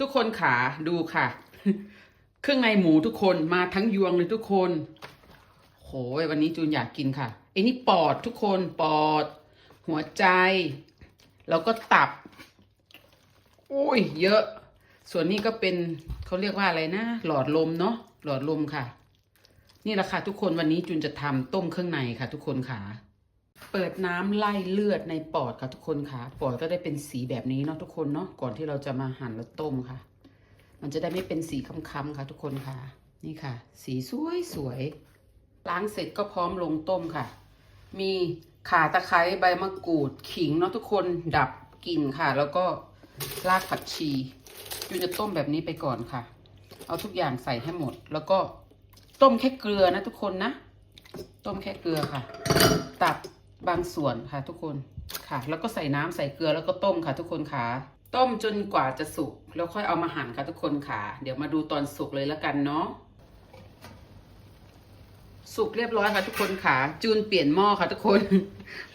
ทุกคนขาดูค่ะ เครื่องในหมูทุกคนมาทั้งยวงเลยทุกคนโหยวันนี้จูนอยากกินค่ะไอ้นี่ปอดทุกคนปอด หัวใจ แล้วก็ตับอุ้ย เยอะ ส่วนนี้ก็เป็นเขาเรียกว่าอะไรนะ หลอดลมเนาะหลอดลมค่ะ นี่แหละค่ะทุกคนวันนี้จูนจะทำต้มเครื่องในค่ะ ทุกคนค่ะ เปิดน้ำไล่เลือดในปอดค่ะทุกคนค่ะปอดก็ได้เป็นสีแบบนี้เนาะทุกคนเนาะก่อนที่เราจะมาหั่นแล้วต้มค่ะ มันจะได้ไม่เป็นสีค้ำๆค่ะ ทุกคนค่ะ นี่ค่ะ สีสวยสวยล้างเสร็จก็พร้อมลงต้มค่ะ มีข่าตะไคร้ใบมะกรูดขิงเนาะทุกคนดับกลิ่นค่ะ แล้วก็รากผักชียูจะต้มแบบนี้ไปก่อนค่ะ เอาทุกอย่างใส่ให้หมด แล้วก็ต้มแค่เกลือนะทุกคนนะ ต้มแค่เกลือค่ะ ตับ บางส่วนค่ะทุกคนค่ะ แล้วก็ใส่น้ำใส่เกลือแล้วก็ต้มค่ะทุกคนค่ะ ต้มจนกว่าจะสุกแล้วค่อยเอามาหั่นค่ะทุกคนค่ะ เดี๋ยวมาดูตอนสุกเลยแล้วกันเนาะ สุกเรียบร้อยค่ะทุกคนค่ะ จูนเปลี่ยนหม้อค่ะทุกคน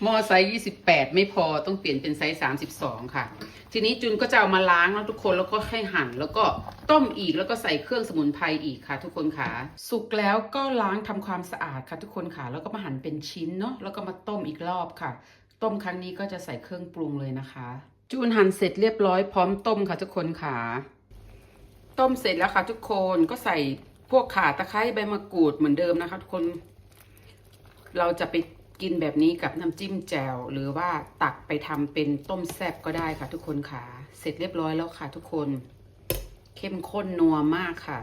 หม้อไซส์28ไม่พอต้องเปลี่ยนเป็นไซส์32ค่ะ ทีนี้จูนก็จะเอามาล้างแล้วทุกคนแล้วก็ให้หั่น แล้วก็ต้มอีกแล้วก็ใส่เครื่องสมุนไพรอีกค่ะ ทุกคนค่ะ สุกแล้วก็ล้างทำความสะอาดค่ะทุกคนค่ะ แล้วก็มาหั่นเป็นชิ้นเนาะแล้วก็มาต้มอีกรอบค่ะ ต้มครั้งนี้ก็จะใส่เครื่องปรุงเลยนะคะ จูนหั่นเสร็จเรียบร้อยพร้อมต้มค่ะทุกคนค่ะ ต้มเสร็จแล้วค่ะ ทุกคนก็ใส่ พวกข่าตะไคร้ใบมะกรูดเหมือนเดิมนะคะทุกคน เราจะไปกินแบบนี้กับน้ำจิ้มแจ่ว หรือว่าตักไปทำเป็นต้มแซ่บก็ได้ค่ะทุกคนค่ะ เสร็จเรียบร้อยแล้วค่ะทุกคน เข้มข้นนัวมากค่ะ